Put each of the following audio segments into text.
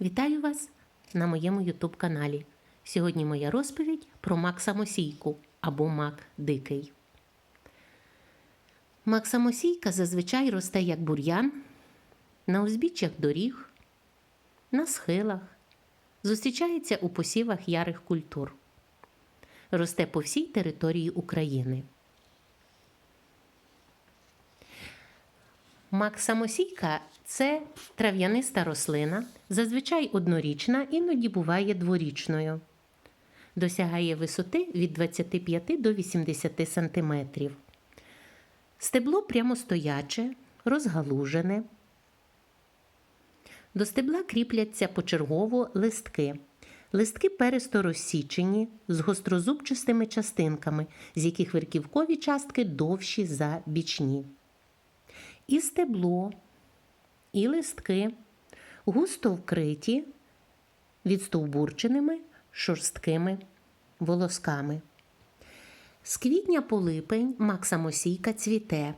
Вітаю вас на моєму YouTube каналі. Сьогодні моя розповідь про мак самосійку або мак дикий. Мак самосійка зазвичай росте як бур'ян на узбіччях доріг, на схилах, зустрічається у посівах ярих культур. Росте по всій території України. Мак самосійка це трав'яниста рослина, зазвичай однорічна, іноді буває дворічною. Досягає висоти від 25 до 80 см. Стебло прямостояче, розгалужене. До стебла кріпляться почергово листки. Листки пересто розсічені з гострозубчастими частинками, з яких верхівкові частки довші за бічні. І стебло, і листки густо вкриті відстовбурченими шорсткими волосками. З квітня по липень мак самосійка цвіте.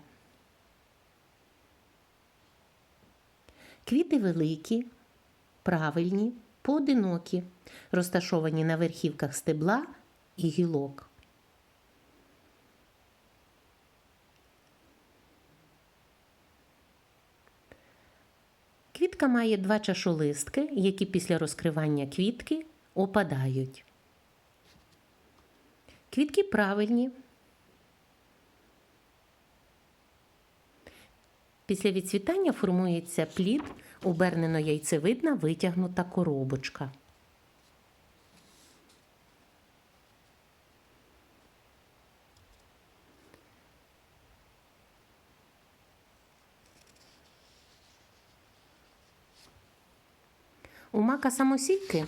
Квіти великі, правильні, поодинокі, розташовані на верхівках стебла і гілок. Квітка має два чашолистки, які після розкривання квітки опадають. Квітки правильні. Після відцвітання формується плід, обернено яйцевидна витягнута коробочка. У мака самосійки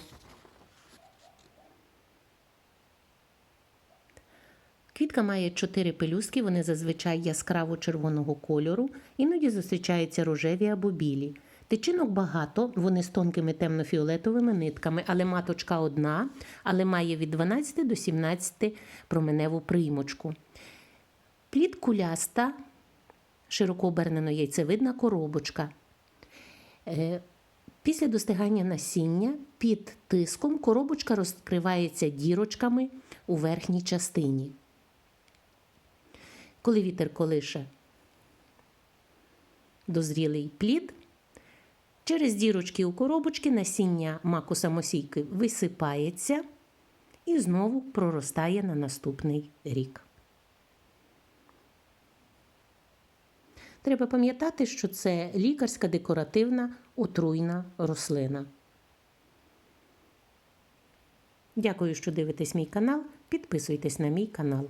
Квітка має чотири пелюстки, вони зазвичай яскраво червоного кольору, іноді зустрічаються рожеві або білі. Тичинок багато, вони з тонкими темно-фіолетовими нитками, але маточка одна, але має від 12 до 17 променеву приймочку. Плід куляста, широко обернено яйцевидна коробочка. Після достигання насіння під тиском коробочка розкривається дірочками у верхній частині. Коли вітер колише дозрілий плід, через дірочки у коробочки насіння маку самосійки висипається і знову проростає на наступний рік. Треба пам'ятати, що це лікарська декоративна отруйна рослина. Дякую, що дивитесь мій канал. Підписуйтесь на мій канал.